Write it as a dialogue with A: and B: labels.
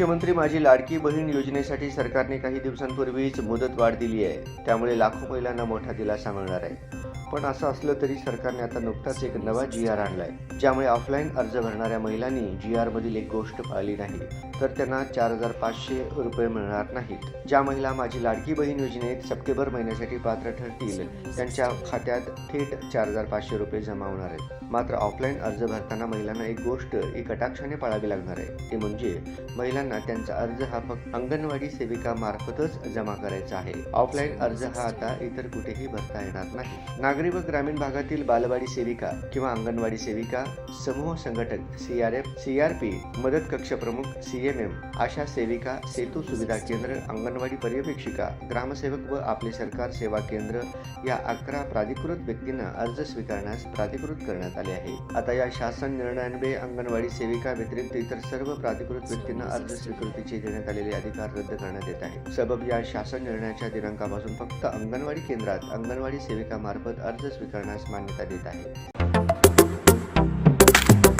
A: मुख्यमंत्री माझी लाडकी बहीण योजनेसाठी सरकारने काही दिवसांपूर्वीच मुदत वाढ दिली आहे. त्यामुळे लाखो महिलांना मोठा दिलासा मिळणार आहे. पण असं असलं तरी सरकारने आता नुकताच एक नवा जी आर आणलाय. ज्यामुळे ऑफलाईन अर्ज भरणाऱ्या महिलांनी जी आर मधील एक गोष्ट पाळली नाही. तर त्यांना चार हजार पाचशे रुपये मिळणार नाहीत. ज्या महिला माझी लाडकी बहीण योजनेत सप्टेंबर महिन्यासाठी पात्र ठरतील त्यांच्या खात्यात थेट चार हजार पाचशे रुपये जमा होणार आहेत. मात्र ऑफलाईन अर्ज भरताना महिलांना एक गोष्ट एक कटाक्षाने पाळावी लागणार आहे. ते म्हणजे महिलांना त्यांचा अर्ज हा फक्त अंगणवाडी सेविका मार्फतच जमा करायचा आहे. ऑफलाईन अर्ज हा आता इतर कुठेही भरता येणार नाही. नागरी व ग्रामीण भागातील बालवाडी सेविका किंवा अंगणवाडी सेविका समूह संघटक C R F C R P मदत कक्ष प्रमुख सी एम एम आशा सेविका सेतू सुविधा केंद्र अंगणवाडी पर्यवेक्षिका ग्रामसेवक व आपले सरकार सेवा केंद्र या अकरा प्राधिकृत व्यक्तींना अर्ज स्वीकारण्यास प्राधिकृत करण्यात आले आहे. आता या शासन निर्णयान्वये अंगणवाडी सेविका व्यतिरिक्त इतर सर्व प्राधिकृत व्यक्तींना अर्ज स्वीकृतीचे देण्यात आलेले अधिकार रद्द करण्यात येत आहे सबब या शासन निर्णयाच्या दिनांकापासून फक्त अंगणवाडी केंद्रात अंगणवाडी सेविकामार्फत अर्ज स्वीकारण्यास मान्यता देत आहे.